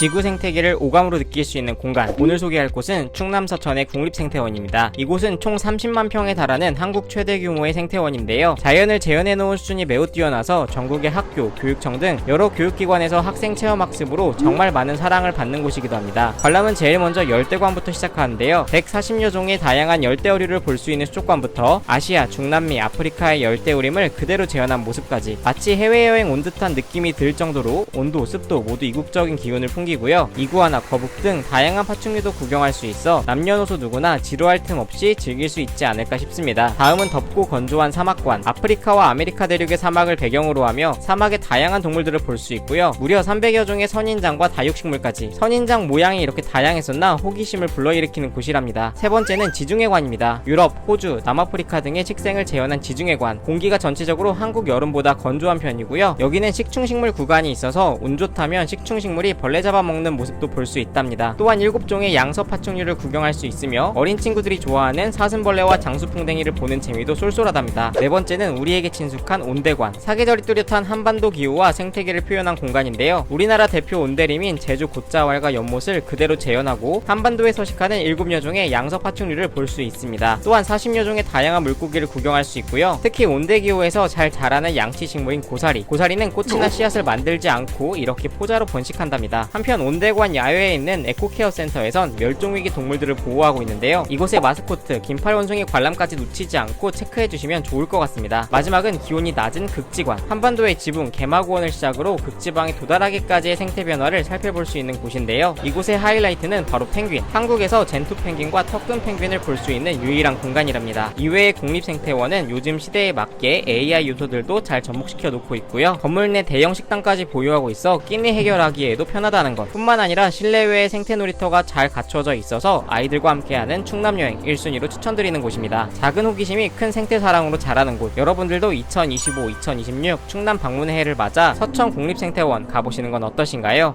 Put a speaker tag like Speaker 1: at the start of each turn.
Speaker 1: 지구 생태계를 오감으로 느낄 수 있는 공간. 오늘 소개할 곳은 충남 서천의 국립생태원입니다. 이곳은 총 30만 평에 달하는 한국 최대 규모의 생태원인데요. 자연을 재현해 놓은 수준이 매우 뛰어나서 전국의 학교, 교육청 등 여러 교육기관에서 학생 체험 학습으로 정말 많은 사랑을 받는 곳이기도 합니다. 관람은 제일 먼저 열대관부터 시작하는데요. 140여 종의 다양한 열대어류를 볼 수 있는 수족관부터 아시아, 중남미, 아프리카의 열대우림을 그대로 재현한 모습까지 마치 해외여행 온 듯한 느낌이 들 정도로 온도, 습도 모두 이국적인 기운을 풍기 고요. 이구아나, 거북 등 다양한 파충류도 구경할 수 있어 남녀노소 누구나 지루할 틈 없이 즐길 수 있지 않을까 싶습니다. 다음은 덥고 건조한 사막관. 아프리카와 아메리카 대륙의 사막을 배경으로 하며 사막의 다양한 동물들을 볼 수 있고요. 무려 300여 종의 선인장과 다육식물까지. 선인장 모양이 이렇게 다양했었나 호기심을 불러일으키는 곳이랍니다. 세 번째는 지중해관입니다. 유럽, 호주, 남아프리카 등의 식생을 재현한 지중해관. 공기가 전체적으로 한국 여름보다 건조한 편이고요. 여기는 식충식물 구간이 있어서 운 좋다면 식충식물이 벌레 잡아 먹는 모습도 볼 수 있답니다. 또한 7종의 양서 파충류를 구경할 수 있으며 어린 친구들이 좋아하는 사슴벌레와 장수풍뎅이를 보는 재미도 쏠쏠하답니다. 네 번째는 우리에게 친숙한 온대관. 사계절이 뚜렷한 한반도 기후와 생태계를 표현한 공간인데요. 우리나라 대표 온대림인 제주 곶자왈과 연못을 그대로 재현하고 한반도에 서식하는 7여 종의 양서 파충류를 볼 수 있습니다. 또한 40여 종의 다양한 물고기를 구경할 수 있고요. 특히 온대 기후에서 잘 자라는 양치 식물인 고사리. 고사리는 꽃이나 씨앗을 만들지 않고 이렇게 포자로 번식한답니다. 한편 온대관 야외에 있는 에코케어 센터에선 멸종위기 동물들을 보호하고 있는데요. 이곳의 마스코트 긴팔 원숭이 관람까지 놓치지 않고 체크해 주시면 좋을 것 같습니다. 마지막은 기온이 낮은 극지관. 한반도의 지붕 개마고원을 시작으로 극지방에 도달하기까지의 생태 변화를 살펴볼 수 있는 곳인데요. 이곳의 하이라이트는 바로 펭귄. 한국에서 젠투 펭귄과 턱근 펭귄을 볼 수 있는 유일한 공간이랍니다. 이외의 국립생태원은 요즘 시대에 맞게 AI 요소들도 잘 접목시켜 놓고 있고요. 건물 내 대형 식당까지 보유하고 있어 끼니 해결하기에도 편하다는 것. 뿐만 아니라 실내외의 생태 놀이터가 잘 갖춰져 있어서 아이들과 함께하는 충남 여행 1순위로 추천드리는 곳입니다. 작은 호기심이 큰 생태 사랑으로 자라는 곳. 여러분들도 2025-2026 충남 방문의 해를 맞아 서천 국립생태원 가보시는 건 어떠신가요?